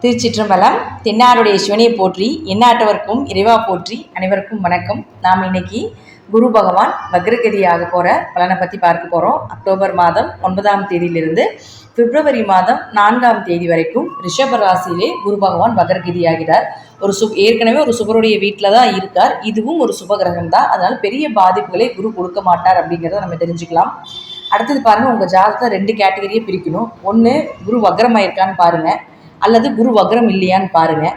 திருச்சிற்றம்பலம் தென்னாருடைய சிவனை போற்றி எந்நாட்டவர்க்கும் இறைவா போற்றி அனைவருக்கும் வணக்கம். நாம் இன்னைக்கு குரு பகவான் வக்ரகதியாக போகிற பலனை பற்றி பார்க்க போகிறோம் அக்டோபர் மாதம் ஒன்பதாம் தேதியிலிருந்து பிப்ரவரி மாதம் நான்காம் தேதி வரைக்கும் ரிஷப ராசியிலே குரு பகவான் வக்ரகதியாகிறார். ஒரு சு ஏற்கனவே ஒரு சுபருடைய வீட்டில் தான் இருக்கார். இதுவும் ஒரு சுபகிரகம் தான். அதனால் பெரிய பாதிப்புகளை குரு கொடுக்க மாட்டார் அப்படிங்கிறத நம்ம தெரிஞ்சுக்கலாம். அடுத்தது பாருங்கள் உங்கள் ஜாதகத்தை ரெண்டு கேட்டகரியை பிரிக்கணும். ஒன்று குரு வக்ரமாயிருக்கான்னு பாருங்கள் அல்லது குரு வக்ரம் இல்லையான்னு பாருங்கள்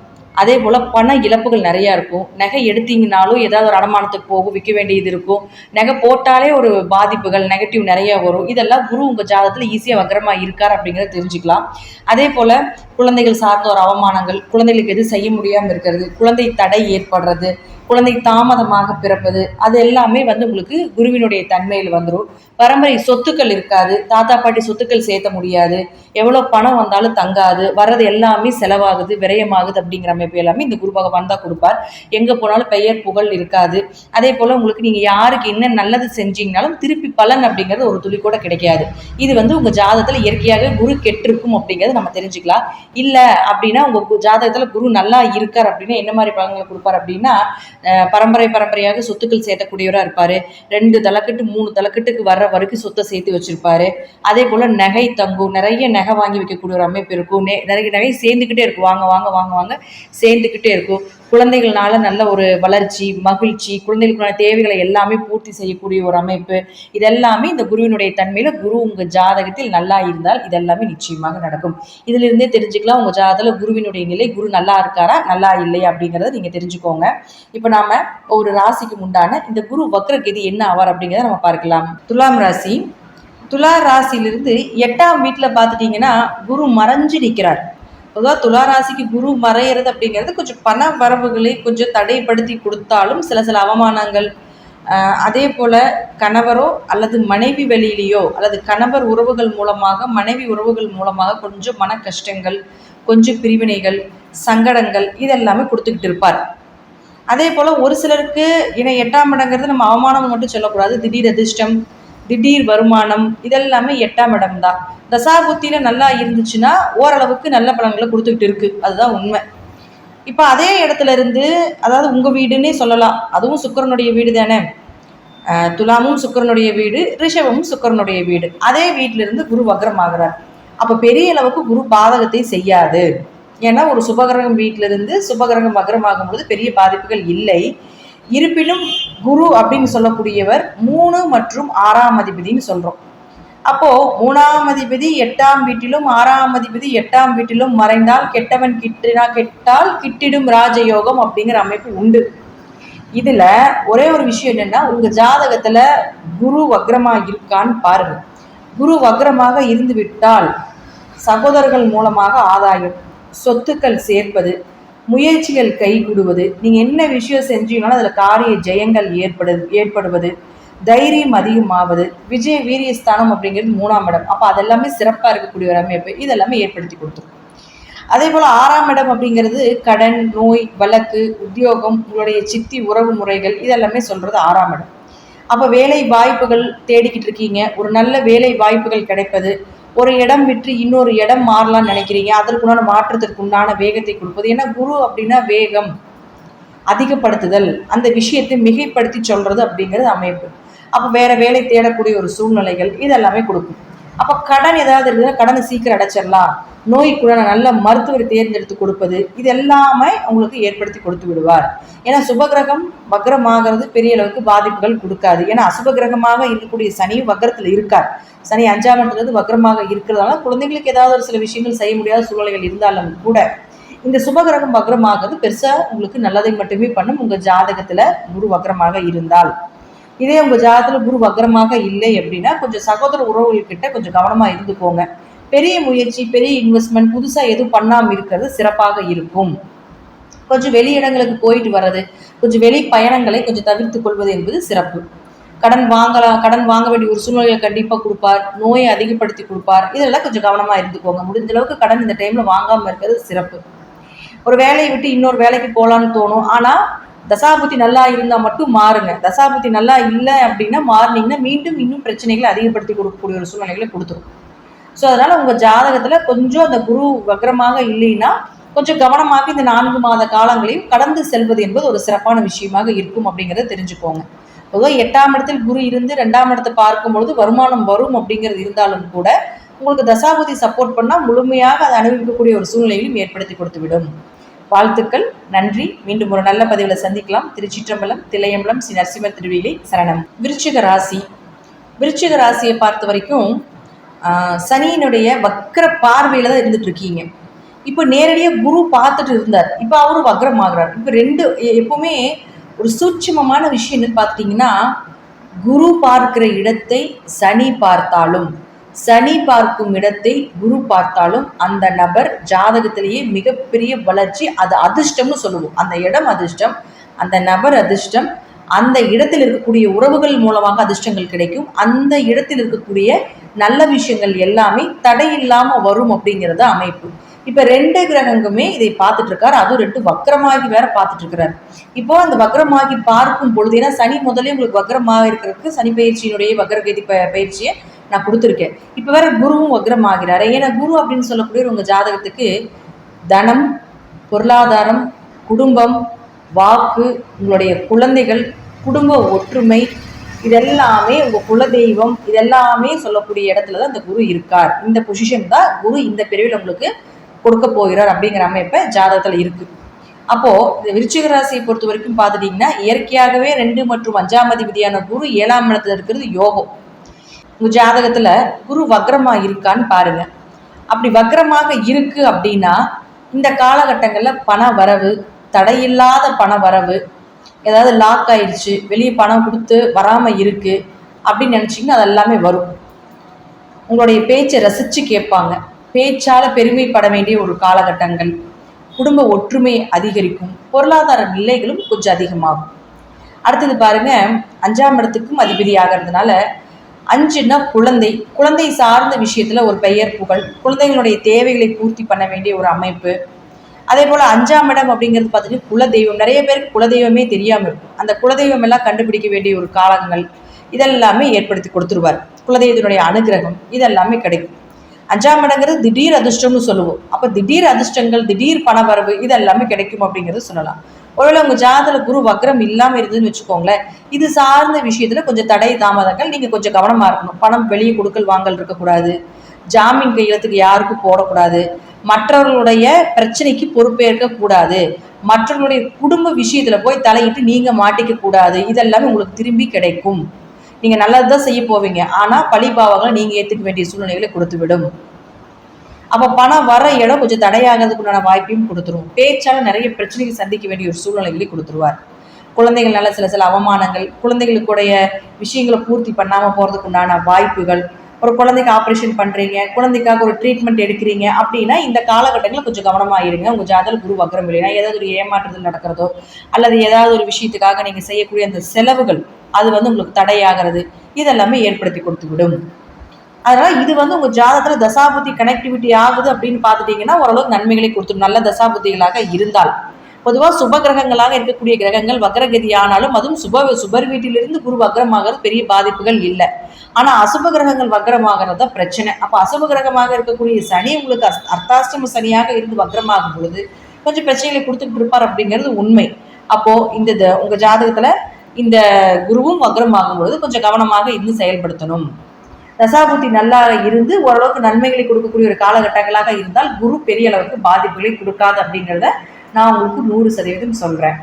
அதே போல் பண இழப்புகள் நிறையா இருக்கும். நகை எடுத்தீங்கனாலும் ஏதாவது ஒரு அடமானத்துக்கு போகும் விற்க வேண்டியது இருக்கும். நகை போட்டாலே ஒரு பாதிப்புகள் நெகட்டிவ் நிறையா வரும். இதெல்லாம் குரு உங்கள் ஜாதகத்தில் ஈஸியாக வக்கரமாக இருக்கார் அப்படிங்கிறத தெரிஞ்சுக்கலாம். அதே போல் குழந்தைகள் சார்ந்த ஒரு அவமானங்கள் குழந்தைகளுக்கு எது செய்ய முடியாமல் இருக்கிறது குழந்தை தடை ஏற்படுறது குழந்தை தாமதமாக பிறப்பது அது எல்லாமே வந்து உங்களுக்கு குருவினுடைய தன்மையில் வந்துடும் பரம்பரை சொத்துக்கள் இருக்காது தாத்தா பாட்டி சொத்துக்கள் சேர்த்த முடியாது எவ்வளோ பணம் வந்தாலும் தங்காது வர்றது எல்லாமே செலவாகுது விரயமாகுது அப்படிங்கிற அமைப்பு எல்லாமே இந்த குரு பகவான் தான் கொடுப்பார். எங்கே போனாலும் பெயர் புகழ் இருக்காது. அதே போல் உங்களுக்கு நீங்கள் யாருக்கு என்ன நல்லது செஞ்சீங்கனாலும் திருப்பி பலன் அப்படிங்கிறது ஒரு துளி கூட கிடைக்காது. இது வந்து உங்கள் ஜாதகத்தில் இயற்கையாகவே குரு கெட்டிருக்கும் அப்படிங்கிறத நம்ம தெரிஞ்சுக்கலாம். இல்லை அப்படின்னா உங்கள் ஜாதகத்தில் குரு நல்லா இருக்கார் அப்படின்னா என்ன மாதிரி பலன்களை கொடுப்பார் அப்படின்னா பரம்பரை பரம்பரையாக சொத்துக்கள் சேர்த்தக்கூடியவராக இருப்பார். ரெண்டு தலைக்கட்டு மூணு தலைக்கட்டுக்கு வர்ற வரைக்கும் சொத்தை சேர்த்து வச்சுருப்பாரு. அதே போல் நகை தங்கும் நிறைய நகை வாங்கி வைக்கக்கூடிய ஒரு அமைப்பு இருக்கும். நே நிறைய நகை சேர்ந்துக்கிட்டே இருக்கும். வாங்க வாங்க வாங்க வாங்க சேர்ந்துக்கிட்டே இருக்கும். குழந்தைகள்னால நல்ல ஒரு வளர்ச்சி மகிழ்ச்சி குழந்தைகளுக்கான தேவைகளை எல்லாமே பூர்த்தி செய்யக்கூடிய ஒரு அமைப்பு. இதெல்லாமே இந்த குருவினுடைய தன்மையில் குரு உங்கள் ஜாதகத்தில் நல்லா இருந்தால் இதெல்லாமே நிச்சயமாக நடக்கும். இதிலிருந்தே தெரிஞ்சுக்கலாம் உங்கள் ஜாதகத்தில் குருவினுடைய நிலை குரு நல்லா இருக்காரா நல்லா இல்லையா அப்படிங்கிறத நீங்கள் தெரிஞ்சுக்கோங்க. இப்போ நாம ஒரு ராசிக்கு உண்டான இந்த குரு வக்ரகதி என்ன ஆவார் அப்படிங்கிறத நம்ம பார்க்கலாம். துலாம் ராசி. துலா ராசியிலிருந்து எட்டாம் வீட்டில் பார்த்துட்டிங்கன்னா குரு மறைஞ்சு நிற்கிறார் பொதுவாக துளாராசிக்கு குரு மறையிறது அப்படிங்கிறது கொஞ்சம் பண வரவுகளை கொஞ்சம் தடைப்படுத்தி கொடுத்தாலும் சில சில அவமானங்கள். அதே போல் கணவரோ அல்லது மனைவி வெளியிலேயோ அல்லது கணவர் உறவுகள் மூலமாக மனைவி உறவுகள் மூலமாக கொஞ்சம் மன கஷ்டங்கள் கொஞ்சம் பிரிவினைகள் சங்கடங்கள் இதெல்லாமே கொடுத்துக்கிட்டு இருப்பார். அதே போல் ஒரு சிலருக்கு ஏன்னா எட்டாம் இடங்கிறது நம்ம அவமானம் மட்டும் சொல்லக்கூடாது. திடீர் அதிர்ஷ்டம் திடீர் வருமானம் இதெல்லாமே எட்டாம் இடம் தான் தசாபுத்தியில் நல்லா இருந்துச்சுன்னா ஓரளவுக்கு நல்ல பலன்களை கொடுத்துக்கிட்டு இருக்கு. அதுதான் உண்மை. இப்போ அதே இடத்துல இருந்து அதாவது உங்கள் வீடுன்னே சொல்லலாம். அதுவும் சுக்கிரனுடைய வீடு தானே. துலாமும் சுக்கிரனுடைய வீடு ரிஷபமும் சுக்கிரனுடைய வீடு. அதே வீட்டிலிருந்து குரு வக்ரமாகிறார் அப்போ பெரிய அளவுக்கு குரு பாதகத்தை செய்யாது. ஏன்னா ஒரு சுபகிரகம் வீட்டிலிருந்து சுபகிரகம் வக்ரம் ஆகும்போது பெரிய பாதிப்புகள் இல்லை. இருப்பினும் குரு அப்படின்னு சொல்லக்கூடியவர் மூணு மற்றும் ஆறாம் அதிபதினு சொல்கிறோம் அப்போ மூணாம் அதிபதி எட்டாம் வீட்டிலும் ஆறாம் அதிபதி எட்டாம் வீட்டிலும் மறைந்தால் கெட்டவன் கிட்டினா கெட்டால் கிட்டிடும் ராஜயோகம் அப்படிங்கிற அமைப்பு உண்டு. இதுல ஒரே ஒரு விஷயம் என்னன்னா உங்க ஜாதகத்துல குரு வக்ரமா இருக்கான்னு பாருங்க. குரு வக்ரமாக இருந்து விட்டால் சகோதரர்கள் மூலமாக ஆதாயம் சொத்துக்கள் சேர்ப்பது முயற்சிகள் கைகூடுவது. நீங்கள் என்ன விஷயம் செஞ்சீங்கனாலும் அதில் காரிய ஜெயங்கள் ஏற்படு ஏற்படுவது. தைரியம் அதிகமாவது. விஜய வீரியஸ்தானம் அப்படிங்கிறது மூணாம் இடம். அப்போ அதெல்லாமே சிறப்பாக இருக்கக்கூடிய ஒரு அமைப்பு. இதெல்லாமே ஏற்படுத்தி கொடுத்துரும். அதே போல் ஆறாம் இடம் அப்படிங்கிறது கடன் நோய் வழக்கு உத்தியோகம் உங்களுடைய சித்தி உறவு முறைகள் இதெல்லாமே சொல்கிறது ஆறாம் இடம். அப்போ வேலை வாய்ப்புகள் தேடிக்கிட்டு இருக்கீங்க. ஒரு நல்ல வேலை வாய்ப்புகள் கிடைப்பது. ஒரு இடம் விற்று இன்னொரு இடம் மாறலாம்னு நினைக்கிறீங்க? அதற்குண்டான மாற்றத்திற்கு உண்டான வேகத்தை கொடுப்பது. ஏன்னா குரு அப்படின்னா வேகம் அதிகப்படுத்துதல். அந்த விஷயத்தை மிகைப்படுத்தி சொல்றது அப்படிங்கிறது அமைப்பு. அப்போ வேற வேலை தேடக்கூடிய ஒரு சூழ்நிலைகள் இதெல்லாமே கொடுக்கும். கடன் ஏதாவது இருந்ததுன்னா கடனை சீக்கிரம் அடைச்சிடலாம். நோய்க்குள்ள நல்ல மருத்துவரை தேர்ந்தெடுத்து கொடுப்பது இது எல்லாமே உங்களுக்கு ஏற்படுத்தி கொடுத்து விடுவார். ஏன்னா சுபகிரகம் வக்ரமாகிறது பெரிய அளவுக்கு பாதிப்புகள் கொடுக்காது. ஏன்னா அசுபகிரகமாக இருக்கக்கூடிய சனி வக்ரத்தில் இருக்கார். சனி அஞ்சாம் இடத்துலேருந்து வக்ரமாக இருக்கிறதால குழந்தைங்களுக்கு ஏதாவது ஒரு சில விஷயங்கள் செய்ய முடியாத சூழ்நிலைகள் இருந்தாலும் கூட இந்த சுபகிரகம் வக்ரமாகிறது பெருசாக உங்களுக்கு நல்லதை மட்டுமே பண்ணும். உங்கள் ஜாதகத்தில் குரு வக்ரமாக இருந்தால். இதே உங்கள் ஜாதத்தில் குரு வக்ரமாக இல்லை அப்படின்னா கொஞ்சம் சகோதர உறவுகள்கிட்ட கொஞ்சம் கவனமாக இருந்துக்கோங்க. பெரிய முயற்சி பெரிய இன்வெஸ்ட்மெண்ட் புதுசாக எதுவும் பண்ணாமல் இருக்கிறது சிறப்பாக இருக்கும். கொஞ்சம் வெளி இடங்களுக்கு போயிட்டு வர்றது கொஞ்சம் வெளி பயணங்களை கொஞ்சம் தவிர்த்து கொள்வது என்பது சிறப்பு. கடன் வாங்கலாம் கடன் வாங்க வேண்டிய ஒரு சூழ்நிலையை கண்டிப்பாக கொடுப்பார். நோயை அதிகப்படுத்தி கொடுப்பார். இதெல்லாம் கொஞ்சம் கவனமாக இருந்துக்கோங்க. முடிஞ்ச அளவுக்கு கடன் இந்த டைமில் வாங்காமல் இருக்கிறது சிறப்பு. ஒரு வேலையை விட்டு இன்னொரு வேலைக்கு போகலான்னு தோணும். ஆனால் தசாபுத்தி நல்லா இருந்தால் மட்டும் மாறுங்க. தசாபுத்தி நல்லா இல்லை அப்படின்னா மாறினீங்கன்னா மீண்டும் இன்னும் பிரச்சனைகளை அதிகப்படுத்தி கொடுக்கக்கூடிய ஒரு சூழ்நிலைகளை கொடுத்துரும். ஸோ அதனால் உங்கள் ஜாதகத்தில் கொஞ்சம் அந்த குரு வக்ரமாக இல்லைன்னா கொஞ்சம் கவனமாக இந்த நான்கு மாத காலங்களையும் கடந்து செல்வது என்பது ஒரு சிறப்பான விஷயமாக இருக்கும் அப்படிங்கிறத தெரிஞ்சுக்கோங்க. பொதுவாக எட்டாம் இடத்தில் குரு இருந்து ரெண்டாம் இடத்தை பார்க்கும் பொழுது வருமானம் வரும் அப்படிங்கிறது இருந்தாலும் கூட உங்களுக்கு தசாபதி சப்போர்ட் பண்ணால் முழுமையாக அதை அனுபவிக்கக்கூடிய ஒரு சூழ்நிலையிலும் ஏற்படுத்தி கொடுத்து விடும் வாழ்த்துக்கள் நன்றி. மீண்டும் ஒரு நல்ல பதிவில் சந்திக்கலாம். திருச்சிற்றம்பலம் திலையம்பலம் ஸ்ரீ நரசிம்ம திருவிலை சரணம். விருச்சிக ராசி. விருச்சிக ராசியை பார்த்த வரைக்கும் சனியினுடைய வக்கர பார்வையில் தான் இருந்துட்டு இருக்கீங்க. இப்போ நேரடியாக குரு பார்த்துட்டு இருந்தார். இப்போ அவரும் வக்ரமாகிறார். இப்போ ரெண்டு எப்பவுமே ஒரு சூட்சமமான விஷயம் என்னன்னு பார்த்துட்டிங்கன்னா குரு பார்க்கிற இடத்தை சனி பார்த்தாலும் சனி பார்க்கும் இடத்தை குரு பார்த்தாலும் அந்த நபர் ஜாதகத்திலேயே மிகப்பெரிய வளர்ச்சி அது அதிர்ஷ்டம்னு சொல்லுவோம். அந்த இடம் அதிர்ஷ்டம் அந்த நபர் அதிர்ஷ்டம் அந்த இடத்தில் இருக்கக்கூடிய உறவுகள் மூலமாக அதிர்ஷ்டங்கள் கிடைக்கும். அந்த இடத்தில் இருக்கக்கூடிய நல்ல விஷயங்கள் எல்லாமே தடையில்லாமல் வரும் அப்படிங்கிறது அமைப்பு. இப்போ ரெண்டு கிரகங்களுமே இதை பார்த்துட்டு இருக்காரு அதுவும் ரெண்டு வக்கரமாகி வேற பார்த்துட்டு இருக்கிறார் இப்போ அந்த வக்கரமாகி பார்க்கும் பொழுது ஏன்னா சனி முதல்ல உங்களுக்கு வக்கரமாக இருக்கிறதுக்கு சனி பயிற்சியினுடைய வக்ரகதி ப பயிற்சியை நான் கொடுத்துருக்கேன். இப்போ வேற குருவும் வக்கரமாகிறாரு ஏன்னா குரு அப்படின்னு சொல்லக்கூடிய உங்கள் ஜாதகத்துக்கு தனம் பொருளாதாரம் குடும்பம் வாக்கு உங்களுடைய குழந்தைகள் குடும்ப ஒற்றுமை இதெல்லாமே உங்கள் குலதெய்வம் இதெல்லாமே சொல்லக்கூடிய இடத்துல தான் இந்த குரு இருக்கார். இந்த பொசிஷன் தான் குரு இந்த பிரிவில் உங்களுக்கு கொடுக்க போகிறார் அப்படிங்கிற அமைப்பை ஜாதகத்தில் இருக்கு. அப்போ இந்த விருச்சிக ராசியை பொறுத்த வரைக்கும் பார்த்துட்டீங்கன்னா இயற்கையாகவே ரெண்டு மற்றும் அஞ்சாம் அதிபதியான குரு ஏழாம் இடத்துல இருக்கிறது யோகம். உங்க ஜாதகத்துல குரு வக்ரமா இருக்கான்னு பாருங்க. அப்படி வக்ரமாக இருக்கு அப்படின்னா இந்த காலகட்டங்களில் பண வரவு தடையில்லாத பண வரவு ஏதாவது லாக் ஆயிடுச்சு வெளியே பணம் கொடுத்து வராமல் இருக்கு அப்படின்னு நினச்சிங்கன்னா அது எல்லாமே வரும். உங்களுடைய பேச்சை ரசித்து கேட்பாங்க. பேச்சால் பெருமைப்பட வேண்டிய ஒரு காலகட்டங்கள். குடும்ப ஒற்றுமை அதிகரிக்கும். பொருளாதார நிலைகளும் கொஞ்சம் அதிகமாகும். அடுத்தது பாருங்க அஞ்சாம் இடத்துக்கும் அதிபதி ஆகிறதுனால அஞ்சுன்னா குழந்தை. குழந்தை சார்ந்த விஷயத்துல ஒரு பெயர் புகழ். குழந்தைகளுடைய தேவைகளை பூர்த்தி பண்ண வேண்டிய ஒரு அமைப்பு. அதே போல் அஞ்சாம் இடம் அப்படிங்கிறது பார்த்தீங்கன்னா குலதெய்வம். நிறைய பேருக்கு குலதெய்வமே தெரியாமல் இருக்கும். அந்த குலதெய்வம் எல்லாம் கண்டுபிடிக்க வேண்டிய ஒரு காலங்கள் இதெல்லாமே ஏற்படுத்தி கொடுத்துருவார். குலதெய்வத்தினுடைய அனுகிரகம் இதெல்லாமே கிடைக்கும். அஞ்சாம் இடங்கிறது திடீர் அதிர்ஷ்டம்னு சொல்லுவோம். அப்போ திடீர் அதிர்ஷ்டங்கள் திடீர் பணவரவு இதெல்லாமே கிடைக்கும் அப்படிங்கிறது சொல்லலாம். ஒருவேளை உங்கள் ஜாதல குரு வக்ரம் இல்லாமல் இருந்துன்னு வச்சுக்கோங்களேன் இது சார்ந்த விஷயத்தில் கொஞ்சம் தடை தாமதங்கள் நீங்கள் கொஞ்சம் கவனமாக இருக்கணும். பணம் வெளியே கொடுக்கல் வாங்கல் இருக்கக்கூடாது. ஜாமீன் கையெழுத்துக்கு யாருக்கும் போடக்கூடாது. மற்றவர்களுடைய பிரச்சனைக்கு பொறுப்பேற்க கூடாது. மற்றவர்களுடைய குடும்ப விஷயத்துல போய் தலையிட்டு நீங்க மாட்டிக்க கூடாது. இதெல்லாமே உங்களுக்கு திரும்பி கிடைக்கும். நீங்க நல்லது தான் செய்ய போவீங்க. ஆனா பழிபாவங்களை நீங்க ஏத்துக்க வேண்டிய சூழ்நிலைகளை கொடுத்து விடும் அப்போ பணம் வர இடம் கொஞ்சம் தடையாகிறதுக்கு உண்டான வாய்ப்பையும் கொடுத்துரும். பேச்சால் நிறைய பிரச்சனைகள் சந்திக்க வேண்டிய ஒரு சூழ்நிலைகளை கொடுத்துருவார். குழந்தைகள்னால சில சில அவமானங்கள் குழந்தைகளுக்குடைய விஷயங்களை பூர்த்தி பண்ணாமல் போகிறதுக்குண்டான வாய்ப்புகள் ஒரு குழந்தைக்கு ஆப்ரேஷன் பண்றீங்க குழந்தைக்காக ஒரு ட்ரீட்மெண்ட் எடுக்கிறீங்க அப்படின்னா இந்த காலகட்டங்களில் கொஞ்சம் கவனமாக இருங்க. உங்கள் ஜாதக குரு வக்ரம் இல்லைன்னா ஏதாவது ஒரு ஏமாற்றுதல் நடக்கிறதோ அல்லது ஏதாவது ஒரு விஷயத்துக்காக நீங்கள் செய்யக்கூடிய அந்த செலவுகள் அது வந்து உங்களுக்கு தடையாகிறது. இதெல்லாமே ஏற்படுத்தி கொடுத்து விடும் அதனால இது வந்து உங்க ஜாதகத்துல தசாபுத்தி கனெக்டிவிட்டி ஆகுது அப்படின்னு பார்த்துட்டீங்கன்னா ஓரளவுக்கு நன்மைகளை கொடுத்துடும் நல்ல தசாபுத்திகளாக இருந்தால். பொதுவாக சுப கிரகங்களாக இருக்கக்கூடிய கிரகங்கள் வக்ரகதி ஆனாலும் அதுவும் சுப சுபர் வீட்டிலிருந்து குரு வக்ரமாகிறது பெரிய பாதிப்புகள் இல்லை. ஆனால் அசுப கிரகங்கள் வக்ரமாகிறது தான் பிரச்சனை. அப்போ அசுப கிரகமாக இருக்கக்கூடிய சனி உங்களுக்கு அஸ்- அர்த்தாஷ்டம சனியாக இருந்து வக்ரமாகும் பொழுது கொஞ்சம் பிரச்சனைகளை கொடுத்துட்டு இருப்பார் அப்படிங்கிறது உண்மை. அப்போது இந்த த- ஜாதகத்தில் இந்த குருவும் வக்ரமாகும் பொழுது கொஞ்சம் கவனமாக இருந்து செயல்படுத்தணும். தசாபுத்தி நல்லா இருந்து ஓரளவுக்கு நன்மைகளை கொடுக்கக்கூடிய ஒரு காலகட்டங்களாக இருந்தால் குரு பெரிய அளவுக்கு பாதிப்புகளை கொடுக்காது அப்படிங்கிறத நான் உங்களுக்கு நூறு சதவீதம் சொல்கிறேன்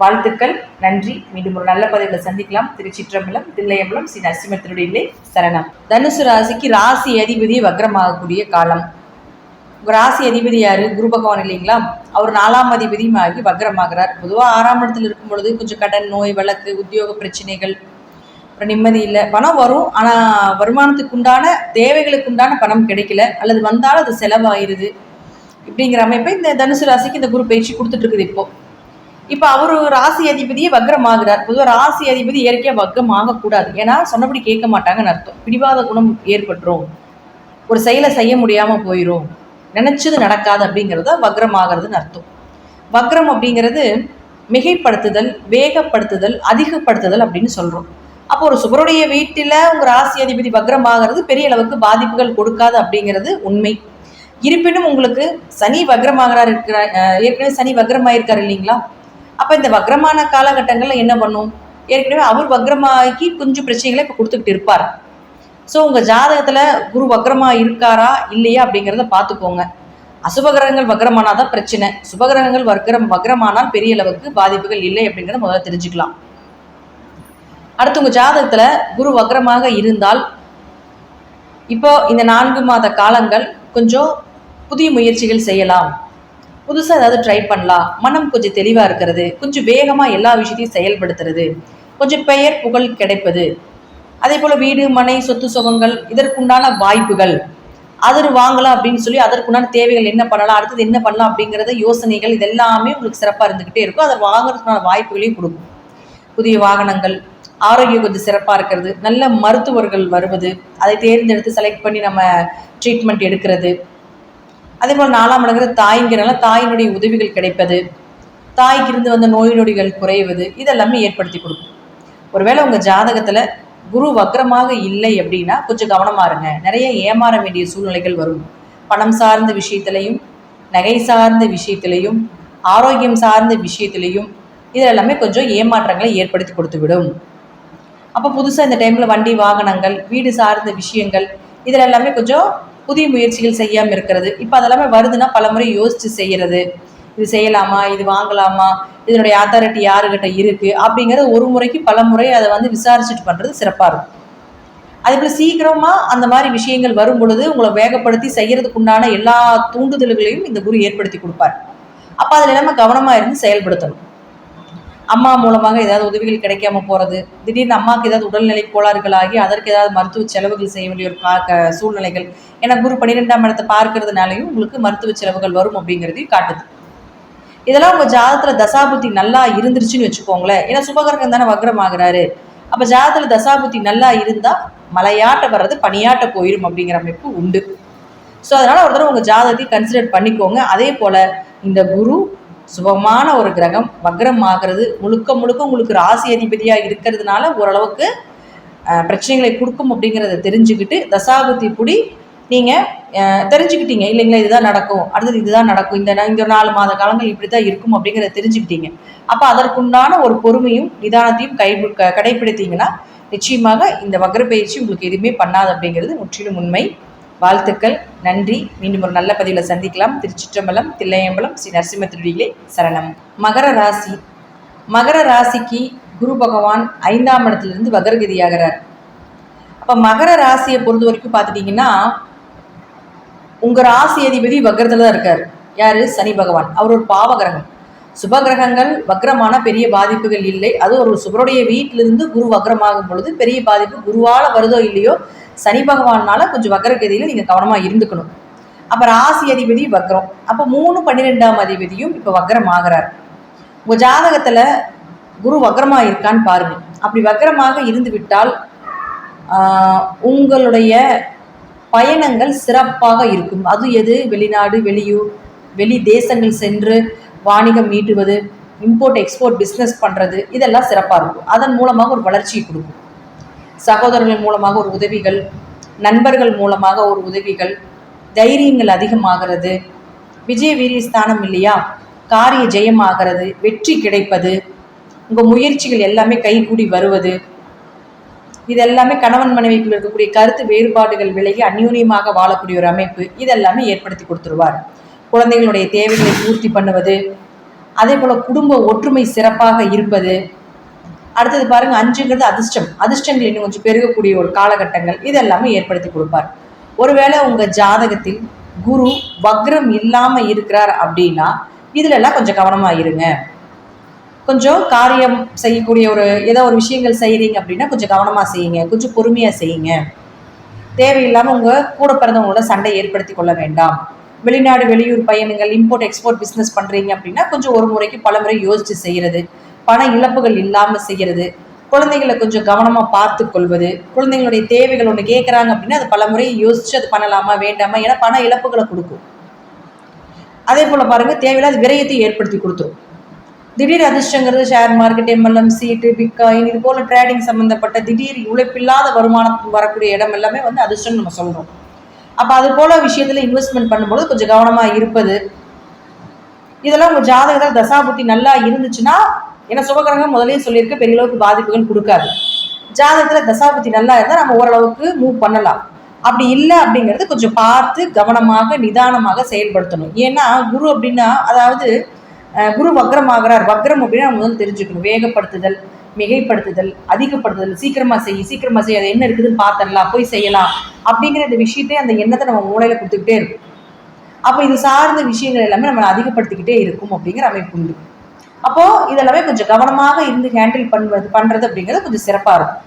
வாழ்த்துக்கள் நன்றி. மீண்டும் ஒரு நல்ல பதிவில் சந்திக்கலாம். திருச்சிற்றம்பலம் தில்லையம்பலம் ஸ்ரீ நரசிம்மத்தினுடைய திருடிலே சரணம். தனுசு ராசிக்கு ராசி அதிபதி வக்ரமாகக்கூடிய காலம். ராசி அதிபதி யாரு? குரு பகவான் இல்லைங்களா? அவர் நாலாம் அதிபதியும் ஆகி வக்ரமாகிறார். பொதுவாக ஆறாம் இடத்துல இருக்கும் பொழுது கொஞ்சம் கடன் நோய் வழக்கு உத்தியோக பிரச்சனைகள் அப்புறம் நிம்மதி இல்லை. பணம் வரும். ஆனால் வருமானத்துக்கு உண்டான தேவைகளுக்கு உண்டான பணம் கிடைக்கல. அல்லது வந்தாலும் அது செலவாயிருது. இப்படிங்கிற அமைப்பை இந்த தனுசு ராசிக்கு இந்த குரு பயிற்சி கொடுத்துட்டு இருக்குது இப்போ. இப்போ அவர் ராசி அதிபதியே வக்ரமாகிறார். பொதுவாக ராசி அதிபதி இயற்கையாக வக்ரம் ஆகக்கூடாது ஏன்னா சொன்னபடி கேட்க மாட்டாங்கன்னு அர்த்தம். பிடிவாத குணம் ஏற்பட்டுரும். ஒரு செயலை செய்ய முடியாமல் போயிடும் நினச்சது நடக்காது அப்படிங்கிறது வக்ரம் ஆகிறதுன்னு அர்த்தம். வக்ரம் அப்படிங்கிறது மிகைப்படுத்துதல் வேகப்படுத்துதல் அதிகப்படுத்துதல் அப்படின்னு சொல்கிறோம் அப்போ ஒரு சுபருடைய வீட்டில் உங்கள் ராசி அதிபதி வக்ரம் ஆகிறது பெரிய அளவுக்கு பாதிப்புகள் கொடுக்காது அப்படிங்கிறது உண்மை. இருப்பினும் உங்களுக்கு சனி வக்ரமாகிறார் இருக்கிறார் ஏற்கனவே சனி வக்ரமாயிருக்கார் இல்லைங்களா? அப்போ இந்த வக்ரமான காலகட்டங்களில் என்ன பண்ணும்? ஏற்கனவே அவர் வக்ரமாகி கொஞ்சம் பிரச்சனைகளை இப்போ கொடுத்துக்கிட்டு இருப்பார். ஸோ உங்கள் ஜாதகத்தில் குரு வக்ரமாக இருக்காரா இல்லையா அப்படிங்கிறத பார்த்துக்கோங்க அசுபகிரகங்கள் வக்ரமானால் தான் பிரச்சனை. சுபகிரகங்கள் வக்ரம் வக்ரமானால் பெரிய அளவுக்கு பாதிப்புகள் இல்லை அப்படிங்கிறத முதல்ல தெரிஞ்சுக்கலாம். அடுத்து உங்கள் ஜாதகத்தில் குரு வக்ரமாக இருந்தால் இப்போ இந்த நான்கு மாத காலங்கள் கொஞ்சம் புதிய முயற்சிகள் செய்யலாம். புதுசாக ஏதாவது ட்ரை பண்ணலாம். மனம் கொஞ்சம் தெளிவாக இருக்கிறது. கொஞ்சம் வேகமாக எல்லா விஷயத்தையும் செயல்படுத்துறது. கொஞ்சம் பெயர் புகழ் கிடைப்பது. அதே போல் வீடு மனை சொத்து சுகங்கள் இதற்குண்டான வாய்ப்புகள். அதர் வாங்கலாம் அப்படின்னு சொல்லி அதற்குண்டான தேவைகள் என்ன பண்ணலாம் அடுத்தது என்ன பண்ணலாம் அப்படிங்கிறத யோசனைகள் இதெல்லாமே உங்களுக்கு சிறப்பாக இருந்துக்கிட்டே இருக்கும். அதை வாங்குறதுக்கான வாய்ப்புகளையும் கொடுக்கும். புதிய வாகனங்கள் ஆரோக்கியம் கொஞ்சம் சிறப்பாக இருக்கிறது. நல்ல மருத்துவர்கள் வருவது. அதை தேர்ந்தெடுத்து செலக்ட் பண்ணி நம்ம ட்ரீட்மெண்ட் எடுக்கிறது. அதே போல் நாலாம் இடங்கிற தாய்ங்கிறனால தாயினுடைய உதவிகள் கிடைப்பது தாய்க்கு இருந்து வந்த நோய் நொடிகள் குறைவது இதெல்லாமே ஏற்படுத்தி கொடுக்கும். ஒருவேளை உங்கள் ஜாதகத்தில் குரு வக்ரமாக இல்லை அப்படின்னா கொஞ்சம் கவனமாக இருங்க. நிறைய ஏமாற வேண்டிய சூழ்நிலைகள் வரும். பணம் சார்ந்த விஷயத்திலையும் நகை சார்ந்த விஷயத்திலையும் ஆரோக்கியம் சார்ந்த விஷயத்திலையும் இதெல்லாமே கொஞ்சம் ஏமாற்றங்களை ஏற்படுத்தி கொடுத்து விடும் அப்போ புதுசாக இந்த டைமில் வண்டி வாகனங்கள் வீடு சார்ந்த விஷயங்கள் இதில் எல்லாமே கொஞ்சம் புதிய முயற்சிகள் செய்யாமல் இருக்கிறது. இப்போ அதெல்லாமே வருதுன்னா பல முறை யோசித்து செய்கிறது இது செய்யலாமா? இது வாங்கலாமா? இதனுடைய அத்தாரிட்டி யாருக்கிட்ட இருக்குது அப்படிங்கிறது ஒரு முறைக்கு பல முறை அதை வந்து விசாரிச்சுட்டு பண்ணுறது சிறப்பாக இருக்கும். அதே போல் சீக்கிரமாக அந்த மாதிரி விஷயங்கள் வரும் பொழுது உங்களை வேகப்படுத்தி செய்யறதுக்கு உண்டான எல்லா தூண்டுதல்களையும் இந்த குரு ஏற்படுத்தி கொடுப்பார். அப்போ அதில் எல்லாமே கவனமாக இருந்து செயல்படுத்தணும். அம்மா மூலமாக ஏதாவது உதவிகள் கிடைக்காம போகிறது திடீர்னு அம்மாவுக்கு ஏதாவது உடல்நிலை கோளாறுகள் ஆகி அதற்கு ஏதாவது மருத்துவ செலவுகள் செய்ய வேண்டிய ஒரு கா சூழ்நிலைகள். ஏன்னா குரு பன்னிரெண்டாம் இடத்தை பார்க்கறதுனாலையும் உங்களுக்கு மருத்துவ செலவுகள் வரும் அப்படிங்கிறதையும் காட்டுது. இதெல்லாம் உங்கள் ஜாதத்தில் தசாபுத்தி நல்லா இருந்துருச்சுன்னு வச்சுக்கோங்களேன். ஏன்னா சுபகரகம் தானே வக்ரம் ஆகுறாரு. அப்போ ஜாதத்தில் தசாபுத்தி நல்லா இருந்தால் மலையாட்ட வர்றது பனியாட்ட போயிடும் அப்படிங்கிற அமைப்பு உண்டு. ஸோ அதனால் ஒரு தடவை உங்கள் ஜாதகத்தை கன்சிடர் பண்ணிக்கோங்க. அதே போல் இந்த குரு சுபமான ஒரு கிரகம் வக்ரம் ஆகிறது முழுக்க முழுக்க உங்களுக்கு ராசி அதிபதியாக இருக்கிறதுனால ஓரளவுக்கு பிரச்சனைகளை கொடுக்கும் அப்படிங்கிறத தெரிஞ்சுக்கிட்டு தசாபுத்தி புடி நீங்கள் தெரிஞ்சுக்கிட்டீங்க. இல்லைங்களா இதுதான் நடக்கும். அடுத்தது இதுதான் நடக்கும். இந்த இந்த இந்த நாலு மாத காலங்கள் இப்படி தான் இருக்கும் அப்படிங்கிறத தெரிஞ்சுக்கிட்டீங்க. அப்போ அதற்குண்டான ஒரு பொறுமையும் நிதானத்தையும் கை க- நிச்சயமாக இந்த வக்ர பயிற்சி உங்களுக்கு எதுவுமே பண்ணாது அப்படிங்கிறது முற்றிலும் உண்மை. வாழ்த்துக்கள் நன்றி. மீண்டும் ஒரு நல்ல பதிவில் சந்திக்கலாம். திருச்சிற்றம்பலம் தில்லையம்பலம் ஸ்ரீ நரசிம்ம திருடிகளே சரணம். மகர ராசி. மகர ராசிக்கு குரு பகவான் ஐந்தாம் இடத்துலேருந்து வக்ரகதியாகிறார். அப்போ மகர ராசியை பொறுத்த வரைக்கும் பார்த்துட்டிங்கன்னா உங்கள் ராசி அதிபதி வக்ரத்தில் தான் இருக்கார். யார்? சனி பகவான். அவர் ஒரு பாவகிரகம் சுபகிரகங்கள் வக்ரமான பெரிய பாதிப்புகள் இல்லை. அது ஒரு சுபருடைய வீட்டிலிருந்து குரு வக்ரமாகும் பொழுது பெரிய பாதிப்பு குருவால் வருதோ இல்லையோ சனி பகவானால கொஞ்சம் வக்ரகதியில் நீங்கள் கவனமாக இருந்துக்கணும். அப்போ ராசி அதிபதி வக்ரம். அப்போ மூணு பன்னிரெண்டாம் அதிபதியும் இப்போ வக்ரம் ஆகிறார் உங்கள் ஜாதகத்தில் குரு வக்ரமாக இருக்கான்னு பாருங்க. அப்படி வக்ரமாக இருந்து விட்டால் உங்களுடைய பயணங்கள் சிறப்பாக இருக்கும். அது எது? வெளிநாடு வெளியூர் வெளி தேசங்கள் சென்று வாணிகம் ஈட்டுவது இம்போர்ட் எக்ஸ்போர்ட் பிஸ்னஸ் பண்ணுறது இதெல்லாம் சிறப்பாக இருக்கும். அதன் மூலமாக ஒரு வளர்ச்சியை கொடுக்கும். சகோதரர்கள் மூலமாக ஒரு உதவிகள் நண்பர்கள் மூலமாக ஒரு உதவிகள் தைரியங்கள் அதிகமாகிறது விஜய வீரிய ஸ்தானம் இல்லையா? காரிய ஜெயமாகிறது வெற்றி கிடைப்பது உங்கள் முயற்சிகள் எல்லாமே கைகூடி வருவது இது எல்லாமே கணவன் மனைவிக்குள் இருக்கக்கூடிய கருத்து வேறுபாடுகள் விலகி அந்யூன்யமாக வாழக்கூடிய ஒரு அமைப்பு இதெல்லாமே ஏற்படுத்தி கொடுத்துருவார். குழந்தைகளுடைய தேவைகளை பூர்த்தி பண்ணுவது அதே போல குடும்ப ஒற்றுமை சிறப்பாக இருப்பது அடுத்தது பாருங்க அஞ்சுங்கிறது அதிர்ஷ்டம். அதிர்ஷ்டங்கள் இன்னும் கொஞ்சம் பெருகக்கூடிய ஒரு காலகட்டங்கள். இதெல்லாமே ஏற்படுத்தி கொடுப்பார். ஒருவேளை உங்க ஜாதகத்தில் குரு வக்ரம் இல்லாம இருக்கிறார் அப்படின்னா இதுல எல்லாம் கொஞ்சம் கவனமா இருங்க. கொஞ்சம் காரியம் செய்யக்கூடிய ஒரு ஏதோ ஒரு விஷயங்கள் செய்கிறீங்க அப்படின்னா கொஞ்சம் கவனமாக செய்யுங்க. கொஞ்சம் பொறுமையாக செய்யுங்க. தேவையில்லாமல் உங்கள் கூட பிறந்தவங்களோட சண்டை ஏற்படுத்தி கொள்ள வேண்டாம். வெளிநாடு வெளியூர் பயணங்கள் இம்போர்ட் எக்ஸ்போர்ட் பிஸ்னஸ் பண்ணுறீங்க அப்படின்னா கொஞ்சம் ஒரு முறைக்கு பல முறை யோசித்து செய்கிறது பண இழப்புகள் இல்லாமல் செய்கிறது குழந்தைகளை கொஞ்சம் கவனமாக பார்த்து கொள்வது குழந்தைங்களுடைய தேவைகள் ஒன்று கேட்குறாங்க அப்படின்னா அது பல முறை யோசித்து அது பண்ணலாமா வேண்டாமா? ஏன்னா பண இழப்புகளை கொடுக்கும். அதே போல் பாருங்கள் தேவையில்லாத விரயத்தை ஏற்படுத்தி கொடுத்துரும். திடீர் அதிர்ஷ்டங்கிறது ஷேர் மார்க்கெட் எம்எல்எம் சீட்டு பிட்காயின் இது போல் ட்ரேடிங் சம்மந்தப்பட்ட திடீர் உழைப்பில்லாத வருமானம் வரக்கூடிய இடம் எல்லாமே வந்து அதிர்ஷ்டம் நம்ம சொல்கிறோம் அப்போ அது போல் விஷயத்தில் இன்வெஸ்ட்மெண்ட் பண்ணும்போது கொஞ்சம் கவனமாக இருப்பது இதெல்லாம் உங்கள் ஜாதகத்தில் தசாபுத்தி நல்லா இருந்துச்சுன்னா ஏன்னா சுபகிரகம் முதலே சொல்லியிருக்கு பெரிய அளவுக்கு பாதிப்புகள் கொடுக்காது. ஜாதகத்தில் தசாபதி நல்லா இருந்தால் நம்ம ஓரளவுக்கு மூவ் பண்ணலாம். அப்படி இல்லை அப்படிங்கிறது கொஞ்சம் பார்த்து கவனமாக நிதானமாக செயல்படுத்தணும். ஏன்னா குரு அப்படின்னா அதாவது குரு வக்ரமாகிறார். வக்ரம் அப்படின்னா நம்ம வந்து தெரிஞ்சுக்கணும். வேகப்படுத்துதல் மிகைப்படுத்துதல் அதிகப்படுத்துதல். சீக்கிரமா செய் சீக்கிரமா செய். அது என்ன இருக்குதுன்னு பார்த்துடலாம் போய் செய்யலாம். அப்படிங்கிற இந்த விஷயத்தை அந்த எண்ணத்தை நம்ம மூளையில கொடுத்துக்கிட்டே இருக்கும். அப்போ இது சார்ந்த விஷயங்கள் எல்லாமே நம்ம அதிகப்படுத்திக்கிட்டே இருக்கும் அப்படிங்கிற அமைப்பு உண்டு. அப்போ இதெல்லாமே கொஞ்சம் கவனமாக இருந்து ஹேண்டில் பண்ணுவது பண்றது அப்படிங்கிறது கொஞ்சம் சிறப்பா இருக்கும்.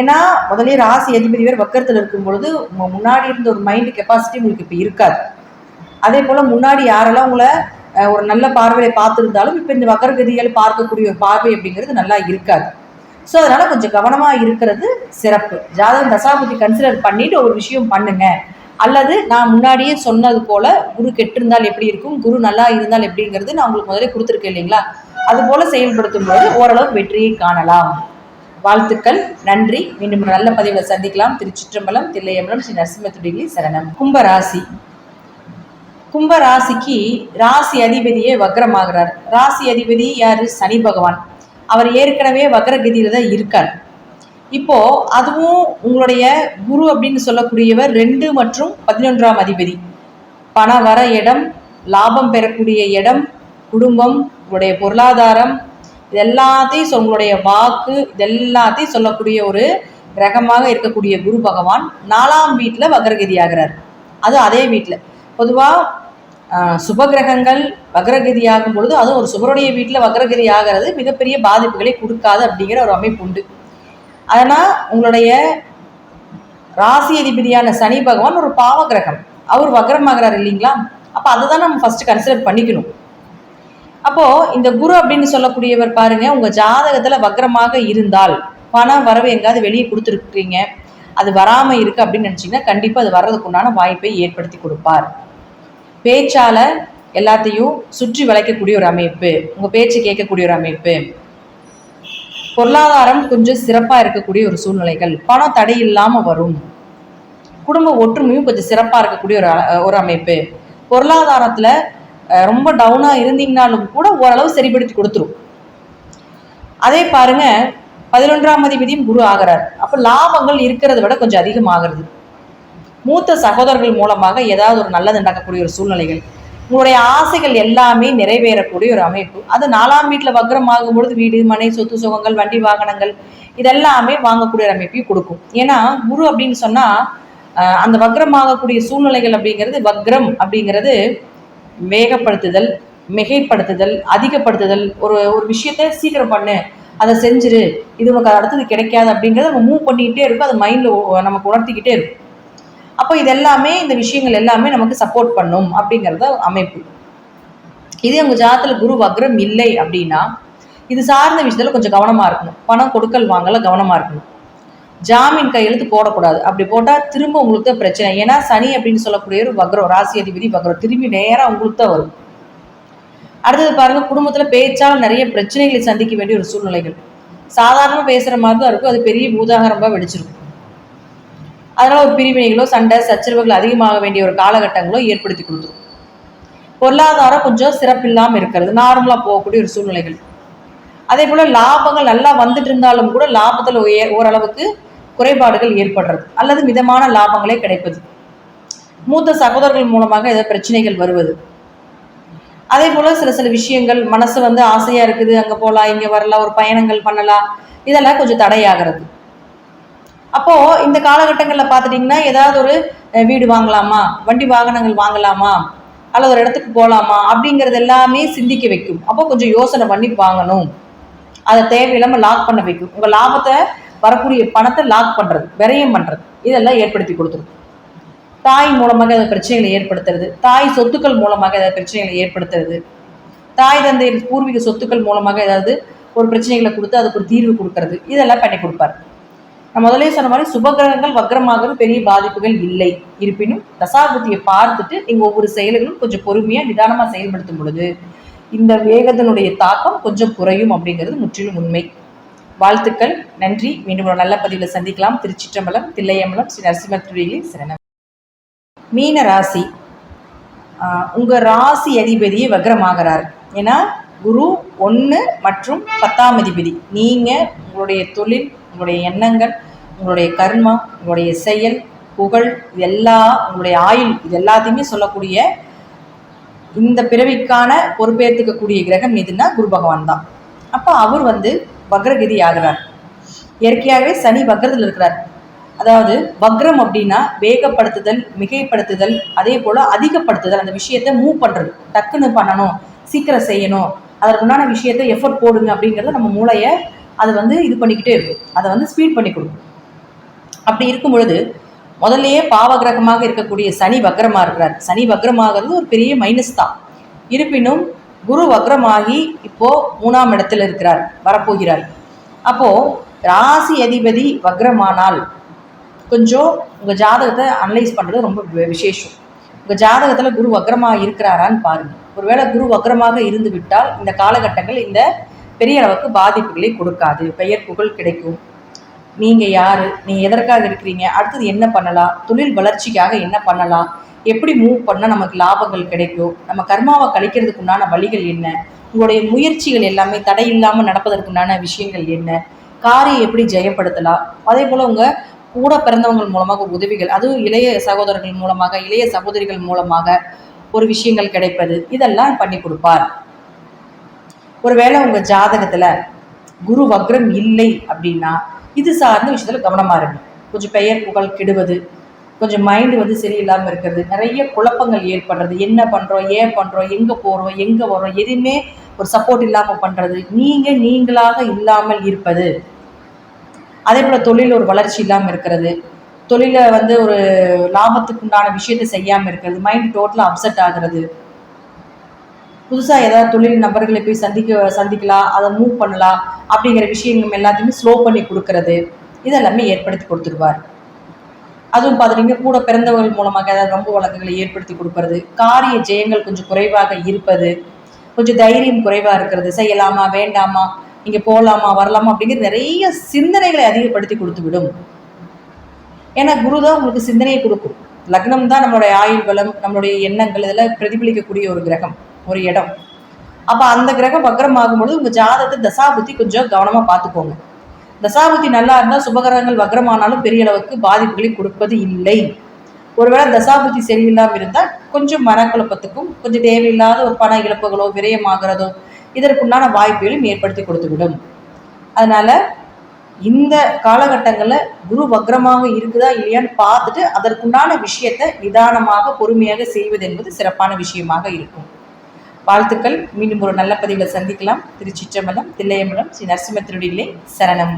ஏன்னா முதலே ராசி அதிபதி வேறு வக்கரத்தில் இருக்கும் பொழுது முன்னாடி இருந்த ஒரு மைண்ட் கெப்பாசிட்டி உங்களுக்கு இப்போ இருக்காது. அதே போல முன்னாடி யாரெல்லாம் உங்களை ஒரு நல்ல பார்வையை பார்த்துருந்தாலும் இப்போ இந்த வக்கரகதிகள் பார்க்கக்கூடிய ஒரு பார்வை அப்படிங்கிறது நல்லா இருக்காது. ஸோ அதனால கொஞ்சம் கவனமா இருக்கிறது சிறப்பு. ஜாதகம் தசாபதி கன்சிடர் பண்ணிட்டு ஒரு விஷயம் பண்ணுங்க. அல்லது நான் முன்னாடியே சொன்னது போல குரு கெட்டிருந்தால் எப்படி இருக்கும்? குரு நல்லா இருந்தால் எப்படிங்கிறது நான் உங்களுக்கு முதலே கொடுத்துருக்கேன் இல்லைங்களா? அது போல செயல்படுத்தும் போது ஓரளவு வெற்றியை காணலாம். வாழ்த்துக்கள் நன்றி. மீண்டும் நல்ல பதிவில் சந்திக்கலாம். திருச்சிற்றம்பலம் தில்லையம்பலம் ஸ்ரீ நரசிம்மத்துடிகி சரணம். கும்பராசி. கும்பராசிக்கு ராசி அதிபதியே வக்ரமாகிறார். ராசி அதிபதி யாரு? சனி பகவான். அவர் ஏற்கனவே வக்ரகதியில் தான் இருக்கார். இப்போ அதுவும் உங்களுடைய குரு அப்படின்னு சொல்லக்கூடியவர் ரெண்டு மற்றும் பதினொன்றாம் அதிபதி. பண வர இடம் லாபம் பெறக்கூடிய இடம் குடும்பம் உங்களுடைய பொருளாதாரம் இது எல்லாத்தையும் உங்களுடைய வாக்கு இது எல்லாத்தையும் சொல்லக்கூடிய ஒரு கிரகமாக இருக்கக்கூடிய குரு பகவான் நாலாம் வீட்டில் வக்ரகதி ஆகிறார் அது அதே வீட்டில் பொதுவாக சுபகிரகங்கள் வக்ரகதி ஆகும் பொழுது அதுவும் ஒரு சுபருடைய வீட்டில் வக்ரகதி ஆகிறது மிகப்பெரிய பாதிப்புகளை கொடுக்காது அப்படிங்கிற ஒரு அமைப்பு உண்டு. அதனால் உங்களுடைய ராசி அதிபதியான சனி பகவான் ஒரு பாவ கிரகம் அவர் வக்ரமாகிறார் இல்லைங்களா? அப்போ அதை தான் நம்ம ஃபஸ்ட்டு கன்சிடர் பண்ணிக்கணும். அப்போது இந்த குரு அப்படின்னு சொல்லக்கூடியவர் பாருங்கள் உங்கள் ஜாதகத்தில் வக்ரமாக இருந்தால் பணம் வரவு எங்காவது வெளியே கொடுத்துருக்குறீங்க அது வராமல் இருக்கு அப்படின்னு நினைச்சீங்கன்னா கண்டிப்பாக அது வர்றதுக்கு உண்டான வாய்ப்பை ஏற்படுத்தி கொடுப்பார். பேச்சால் எல்லாத்தையும் சுற்றி வளைக்கக்கூடிய ஒரு அமைப்பு உங்கள் பேச்சு கேட்கக்கூடிய ஒரு அமைப்பு பொருளாதாரம் கொஞ்சம் சிறப்பாக இருக்கக்கூடிய ஒரு சூழ்நிலைகள். பணம் தடை இல்லாமல் வரும். குடும்ப ஒற்றுமையும் கொஞ்சம் சிறப்பாக இருக்கக்கூடிய ஒரு அ- ஒரு அமைப்பு. பொருளாதாரத்தில் ரொம்ப டவுனாக இருந்தீங்கனாலும் கூட ஓரளவு சரிப்படுத்தி கொடுத்துரும். அதே பாருங்க பதினொன்றாம் அதிபதியும் குரு ஆகிறார். அப்போ லாபங்கள் இருக்கிறத விட கொஞ்சம் அதிகமாகிறது. மூத்த சகோதரர்கள் மூலமாக ஏதாவது ஒரு நல்லது நடக்கக்கூடிய ஒரு சூழ்நிலைகள். உங்களுடைய ஆசைகள் எல்லாமே நிறைவேறக்கூடிய ஒரு அமைப்பு. அது நாலாம் வீட்டில் வக்ரம் ஆகும்பொழுது வீடு மனை சொத்து சுகங்கள் வண்டி வாகனங்கள் இதெல்லாமே வாங்கக்கூடிய ஒரு அமைப்பையும் கொடுக்கும். ஏன்னா குரு அப்படின்னு சொன்னால் அந்த வக்ரம் ஆகக்கூடிய சூழ்நிலைகள் அப்படிங்கிறது வக்ரம் அப்படிங்கிறது வேகப்படுத்துதல் மிகைப்படுத்துதல் அதிகப்படுத்துதல் ஒரு ஒரு விஷயத்த சீக்கிரம் பண்ணு அதை செஞ்சிரு இது உனக்கு அடுத்தது கிடைக்காது அப்படிங்கிறத நம்ம மூவ் பண்ணிக்கிட்டே இருக்கும் அது மைண்டில் நமக்கு உணர்த்திக்கிட்டே இருக்கும் அப்போ இது எல்லாமே இந்த விஷயங்கள் எல்லாமே நமக்கு சப்போர்ட் பண்ணும் அப்படிங்கிறத அமைப்பு. இதே உங்கள் ஜாதத்தில் குரு வக்ரம் இல்லை அப்படின்னா இது சார்ந்த விஷயத்தில் கொஞ்சம் கவனமாக இருக்கணும். பணம் கொடுக்கல் வாங்கல கவனமாக இருக்கணும். ஜாமீன் கையெழுத்து போடக்கூடாது. அப்படி போட்டால் திரும்ப உங்களுக்கு தான் பிரச்சனை. ஏன்னா சனி அப்படின்னு சொல்லக்கூடிய ஒரு வக்ரம் ராசி அதிபதி வக்ரம் திரும்பி நேராக உங்களுக்கு தான் வரும். அடுத்தது பாருங்கள் குடும்பத்தில் பேச்சால் நிறைய பிரச்சனைகளை சந்திக்க வேண்டிய ஒரு சூழ்நிலைகள். சாதாரணமாக பேசுகிற மாதிரி தான் இருக்கும். அது பெரிய பூதாகரமாக வெடிச்சிருக்கும். அதனால் ஒரு பிரிவினைகளோ சண்டை சச்சரவுகள் அதிகமாக வேண்டிய ஒரு காலகட்டங்களோ ஏற்படுத்தி கொடுத்துரும். பொருளாதாரம் கொஞ்சம் சிறப்பில்லாமல் இருக்கிறது. நார்மலாக போகக்கூடிய ஒரு சூழ்நிலைகள். அதே போல் லாபங்கள் நல்லா வந்துட்டு இருந்தாலும் கூட லாபத்தில் ஓரளவுக்கு குறைபாடுகள் ஏற்படுறது. அல்லது மிதமான லாபங்களே கிடைப்பது. மூத்த சகோதரர்கள் மூலமாக ஏதோ பிரச்சனைகள் வருவது. அதே போல் சில சில விஷயங்கள் மனசு வந்து ஆசையாக இருக்குது. அங்கே போகலாம் இங்கே வரலாம் ஒரு பயணங்கள் பண்ணலாம். இதெல்லாம் கொஞ்சம் தடையாகிறது. அப்போ இந்த காலகட்டங்களில் பார்த்துட்டிங்கன்னா ஏதாவது ஒரு வீடு வாங்கலாமா? வண்டி வாகனங்கள் வாங்கலாமா? அல்லது ஒரு இடத்துக்கு போகலாமா அப்படிங்கிறது எல்லாமே சிந்திக்க வைக்கும். அப்போ கொஞ்சம் யோசனை பண்ணி வாங்கணும். அதை தேவையில்லாமல் லாக் பண்ண வைக்கும். உங்கள் லாபத்தை வரக்கூடிய பணத்தை லாக் பண்ணுறது விரயம் பண்ணுறது இதெல்லாம் ஏற்படுத்தி கொடுத்துரும். தாய் மூலமாக ஏதாவது பிரச்சனைகளை ஏற்படுத்துறது. தாய் சொத்துக்கள் மூலமாக ஏதாவது பிரச்சனைகளை ஏற்படுத்துறது. தாய் தந்தை பூர்வீக சொத்துக்கள் மூலமாக ஏதாவது ஒரு பிரச்சனைகளை கொடுத்து அதுக்கு ஒரு தீர்வு கொடுக்கறது. இதெல்லாம் பண்ணி கொடுப்பாரு. நான் முதலே சொன்ன மாதிரி சுபகிரகங்கள் வக்ரமாகிறது பெரிய பாதிப்புகள் இல்லை. இருப்பினும் தசாபுத்தியை பார்த்துட்டு நீங்கள் ஒவ்வொரு செயல்களும் கொஞ்சம் பொறுமையாக நிதானமாக செயல்படுத்தும் பொழுது இந்த வேகத்தினுடைய தாக்கம் கொஞ்சம் குறையும் அப்படிங்கிறது முற்றிலும் உண்மை. வாழ்த்துக்கள் நன்றி. மீண்டும் ஒரு நல்ல பதிவில் சந்திக்கலாம். திருச்சிற்றம்பலம் தில்லையம்பலம் ஸ்ரீ நரசிம்மத்துறையிலே சரணம். மீன ராசி. உங்கள் ராசி அதிபதியே வக்ரமாகிறார். ஏன்னா குரு ஒன்று மற்றும் பத்தாம் அதிபதி. நீங்கள் உங்களுடைய தொழில் உங்களுடைய எண்ணங்கள் உங்களுடைய கர்மா உங்களுடைய செயல் புகழ் எல்லா உங்களுடைய ஆயுள் இது எல்லாத்தையுமே சொல்லக்கூடிய இந்த பிறவிக்கான பொறுப்பேற்றுக்கக்கூடிய கிரகம் எதுனா குரு பகவான் தான். அப்போ அவர் வந்து வக்ரகிரி ஆகிறார். இயற்கையாகவே சனி வக்ரத்தில் இருக்கிறார். அதாவது வக்ரம் அப்படின்னா வேகப்படுத்துதல் மிகைப்படுத்துதல் அதே போல் அதிகப்படுத்துதல் அந்த விஷயத்தை மூவ் பண்ணுறது டக்குன்னு பண்ணணும் சீக்கிரம் செய்யணும் அதற்குண்டான விஷயத்தை எஃபர்ட் போடுங்க அப்படிங்கிறத நம்ம மூளையை அது வந்து இது பண்ணிக்கிட்டே இருக்கும். அதை வந்து ஸ்பீட் பண்ணி கொடுக்கும். அப்படி இருக்கும் பொழுது முதல்லையே பாவகிரகமாக இருக்கக்கூடிய சனி வக்ரமாக இருக்கிறார். சனி வக்ரமாகிறது ஒரு பெரிய மைனஸ் தான். இருப்பினும் குரு வக்ரமாகி இப்போ மூணாம் இடத்துல இருக்கிறார். வரப்போகிறார். அப்போ ராசி அதிபதி வக்ரமானால் கொஞ்சம் உங்கள் ஜாதகத்தை அனலைஸ் பண்ணுறது ரொம்ப விசேஷம். உங்கள் ஜாதகத்தில் குரு வக்ரமாக இருக்கிறாரான்னு பாருங்கள் ஒருவேளை குரு வக்ரமாக இருந்து விட்டால் இந்த காலகட்டங்கள் இந்த பெரிய அளவுக்கு பாதிப்புகளை கொடுக்காது. பெயர் புகழ் கிடைக்கும். நீங்கள் யார்? நீங்கள் எதற்காக இருக்கிறீங்க? அடுத்தது என்ன பண்ணலாம்? தொழில் வளர்ச்சிக்காக என்ன பண்ணலாம்? எப்படி மூவ் பண்ணால் நமக்கு லாபங்கள் கிடைக்கும்? நம்ம கர்மாவை கழிக்கிறதுக்கு உண்டான வழிகள் என்ன? உங்களுடைய முயற்சிகள் எல்லாமே தடை இல்லாமல் நடப்பதற்குண்டான விஷயங்கள் என்ன? காரியை எப்படி ஜெயப்படுத்தலாம்? அதே போல் உங்கள் கூட பிறந்தவங்கள் மூலமாக ஒரு உதவிகள் அதுவும் இளைய சகோதரர்கள் மூலமாக இளைய சகோதரிகள் மூலமாக ஒரு விஷயங்கள் கிடைப்பது. இதெல்லாம் பண்ணி கொடுப்பார். ஒருவேளை உங்கள் ஜாதகத்தில் குரு வக்ரம் இல்லை அப்படின்னா இது சார்ந்த விஷயத்தில் கவனமாக இருங்க. கொஞ்சம் பெயர் புகழ் கெடுவது கொஞ்சம் மைண்டு வந்து சரியில்லாமல் இருக்கிறது நிறைய குழப்பங்கள் ஏற்படுறது. என்ன பண்ணுறோம் ஏன் பண்ணுறோம் எங்கே போகிறோம் எங்கே வரோம் எதுவுமே ஒரு சப்போர்ட் இல்லாமல் பண்ணுறது நீங்கள் நீங்களாக இல்லாமல் இருப்பது. அதே போல் தொழில் ஒரு வளர்ச்சி இல்லாமல் இருக்கிறது. தொழிலை வந்து ஒரு லாபத்துக்கு உண்டான விஷயத்தை செய்யாமல் இருக்கிறது. மைண்ட் டோட்டலாக அப்செட் ஆகிறது. புதுசாக ஏதாவது தொழில் நபர்களை போய் சந்திக்க சந்திக்கலாம் அதை மூவ் பண்ணலாம் அப்படிங்கிற விஷயங்கள் எல்லாத்தையுமே ஸ்லோ பண்ணி கொடுக்கறது. இதெல்லாமே ஏற்படுத்தி கொடுத்துருவார். அதுவும் பார்த்துட்டிங்க கூட பிறந்தவர்கள் மூலமாக ஏதாவது ரொம்ப வழக்குகளை ஏற்படுத்தி கொடுக்கறது. காரிய ஜெயங்கள் கொஞ்சம் குறைவாக இருப்பது கொஞ்சம் தைரியம் குறைவாக இருக்கிறது. செய்யலாமா வேண்டாமா இங்கே போகலாமா வரலாமா அப்படிங்கிற நிறைய சிந்தனைகளை அதிகப்படுத்தி கொடுத்து விடும். ஏன்னா குரு தான் உங்களுக்கு சிந்தனையை கொடுக்கும். லக்னம் தான் நம்மளுடைய ஆயுள் பலம் நம்மளுடைய எண்ணங்கள் இதெல்லாம் பிரதிபலிக்கக்கூடிய ஒரு கிரகம் ஒரு இடம். அப்போ அந்த கிரகம் வக்ரம் ஆகும்பொழுது உங்கள் ஜாதத்தை தசாபுத்தி கொஞ்சம் கவனமாக பார்த்துக்கோங்க. தசாபுத்தி நல்லா இருந்தால் சுபகிரகங்கள் வக்ரமானாலும் பெரிய அளவுக்கு பாதிப்புகளை கொடுப்பது இல்லை. ஒருவேளை தசாபுத்தி சரியில்லாமல் இருந்தால் கொஞ்சம் மனக்குழப்பத்துக்கும் கொஞ்சம் தேவையில்லாத ஒரு பண இழப்புகளோ விரயமாகிறதோ இதற்குண்டான வாய்ப்புகளையும் ஏற்படுத்தி கொடுத்துவிடும். அதனால் இந்த காலகட்டங்களில் குரு வக்ரமாக இருக்குதா இல்லையான்னு பார்த்துட்டு அதற்குண்டான விஷயத்தை நிதானமாக பொறுமையாக செய்வது என்பது சிறப்பான விஷயமாக இருக்கும். வாழ்த்துக்கள். மீண்டும் ஒரு நல்ல பதிவில் சந்திக்கலாம். திருச்சிற்றம்பலம் தில்லையம்பலம் ஸ்ரீ நரசிம்மத்திருடிலே சரணம்.